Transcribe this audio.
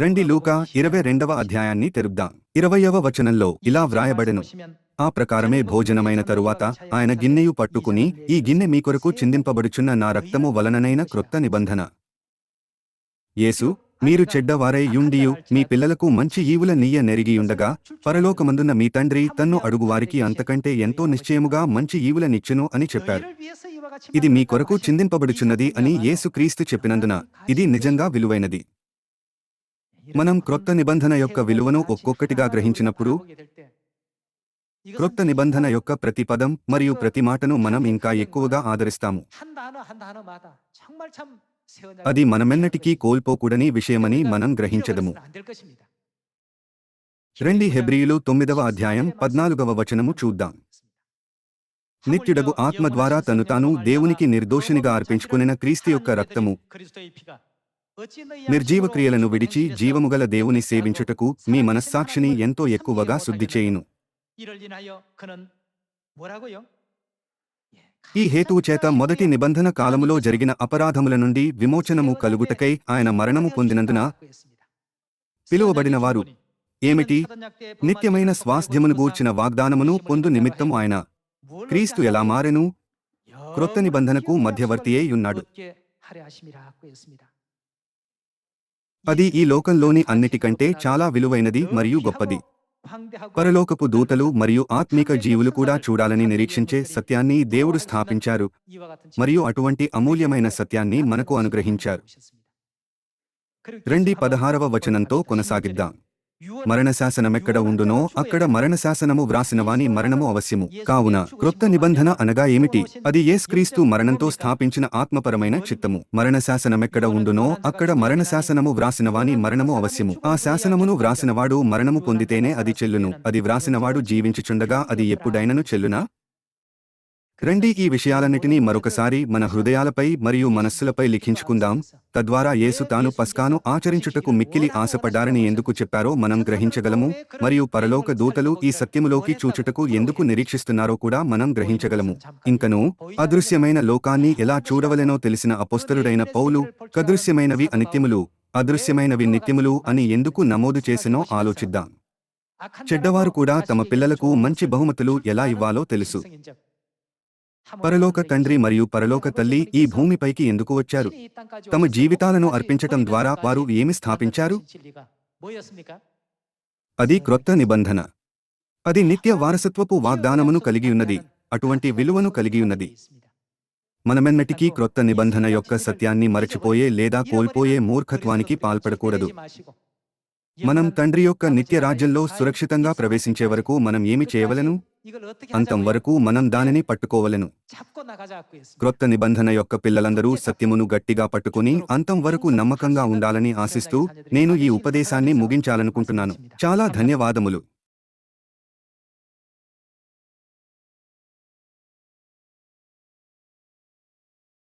రండి లూకా ఇరవై రెండవ అధ్యాయాన్ని తెరుద్దాం. ఇరవయవ వచనంలో ఇలా వ్రాయబడెను. ఆ ప్రకారమే భోజనమైన తరువాత ఆయన గిన్నెయు పట్టుకుని ఈ గిన్నె మీ కొరకు చిందింపబడుచున్న నా రక్తము వలననైన క్రొత్త నిబంధన. యేసు మీరు చెడ్డవారై యుండియు మీ పిల్లలకు మంచి ఈవుల నీయ నెరిగియుండగా పరలోకమందున్న మీ తండ్రి తన్ను అడుగువారికి అంతకంటే ఎంతో నిశ్చయముగా మంచి ఈవుల నిచ్చెను అని చెప్పారు ఇది మీ కొరకు చిందింపబడుచున్నది అని యేసుక్రీస్తు చెప్పినందున ఇది నిజంగా విలువైనది. మనం క్రొత్త నిబంధన యొక్క విలువను ఒక్కొక్కటిగా గ్రహించినప్పుడు క్రొత్త నిబంధన యొక్క ప్రతి పదం మరియు ప్రతి మాటను మనం ఇంకా ఎక్కువగా ఆదరిస్తాము. అది మనమెన్నటికీ కోల్పోకూడని విషయమని మనం గ్రహించదము రెండి హెబ్రియులు తొమ్మిదవ అధ్యాయం పద్నాలుగవ వచనము చూద్దాం. నిత్యుడగు ఆత్మ ద్వారా తను తాను దేవునికి నిర్దోషినిగా అర్పించుకునిన క్రీస్తు యొక్క రక్తము. నిర్జీవ క్రియలను విడిచి జీవముగల దేవుని సేవించుటకు మీ మనస్సాక్షిని ఎంతో ఎక్కువగా శుద్ధి చేయును. ఈ హేతువు చేత మొదటి నిబంధన కాలములో జరిగిన అపరాధముల నుండి విమోచనము కలుగుటకై ఆయన మరణము పొందినందున పిలువబడిన వారు ఏమిటి? నిత్యమైన స్వాస్థ్యమును గూర్చిన వాగ్దానమును పొందు నిమిత్తం ఆయన క్రీస్తు ఎలా మారెను? క్రొత్త నిబంధనకు మధ్యవర్తియే ఉన్నాడు. అది ఈ లోకంలోని అన్నిటికంటే చాలా విలువైనది మరియు గొప్పది. పరలోకపు దూతలు మరియు ఆత్మిక జీవులు కూడా చూడాలని నిరీక్షించే సత్యాన్ని దేవుడు స్థాపించారు. మరియు అటువంటి అమూల్యమైన సత్యాన్ని మనకు అనుగ్రహించారు. రెండి పదహారవ వచనంతో కొనసాగిద్దాం. మరణశాసనమెక్కడ ఉండునో అక్కడ మరణశాసనము వ్రాసినవాని మరణము అవశ్యము కావున క్రొత్త నిబంధన అనగా ఏమిటి అది యేస్క్రీస్తు మరణంతో స్థాపించిన ఆత్మపరమైన చిత్తము మరణశాసనమెక్కడ ఉండునో అక్కడ మరణశాసనము వ్రాసినవాని మరణము అవశ్యము ఆ శాసనమును వ్రాసినవాడు మరణము పొందితేనే అది చెల్లును అది వ్రాసినవాడు జీవించుచుండగా అది ఎప్పుడైనను చెల్లునా రండి ఈ విషయాలన్నిటినీ మరొకసారి మన హృదయాలపై మరియు మనస్సులపై లిఖించుకుందాం. తద్వారా యేసు తాను పస్కాను ఆచరించుటకు మిక్కిలి ఆశపడ్డారని ఎందుకు చెప్పారో మనం గ్రహించగలము మరియు పరలోక దూతలు ఈ సత్యములోకి చూచుటకు ఎందుకు నిరీక్షిస్తున్నారో కూడా మనం గ్రహించగలము. ఇంకను అదృశ్యమైన లోకాన్ని ఎలా చూడవలెనో తెలిసిన అపోస్తలుడైన పౌలు కదృశ్యమైనవి అనిత్యములు అదృశ్యమైనవి నిత్యములు అని ఎందుకు నమోదు చేసినో ఆలోచిద్దాం. చెడ్డవారు కూడా తమ పిల్లలకు మంచి బహుమతులు ఎలా ఇవ్వాలో తెలుసు. పరలోక తండ్రి మరియు పరలోక తల్లి ఈ భూమిపైకి ఎందుకు వచ్చారు? తమ జీవితాలను అర్పించటం ద్వారా వారు ఏమి స్థాపించారు? అది క్రొత్త నిబంధన. అది నిత్య వారసత్వపు వాగ్దానమును కలిగియున్నది అటువంటి విలువను కలిగియున్నది మనమెన్నటికీ క్రొత్త నిబంధన యొక్క సత్యాన్ని మరచిపోయే లేదా కోల్పోయే మూర్ఖత్వానికి పాల్పడకూడదు. మనం తండ్రి యొక్క నిత్య రాజ్యంలో సురక్షితంగా ప్రవేశించే వరకు మనం ఏమి చేయవలెను? అంతం వరకు మనం దానిని పట్టుకోవలెను. క్రొత్త నిబంధన యొక్క పిల్లలందరూ సత్యమును గట్టిగా పట్టుకుని అంతం వరకు నమ్మకంగా ఉండాలని ఆశిస్తూ నేను ఈ ఉపదేశాన్ని ముగించాలనుకుంటున్నాను. చాలా ధన్యవాదములు.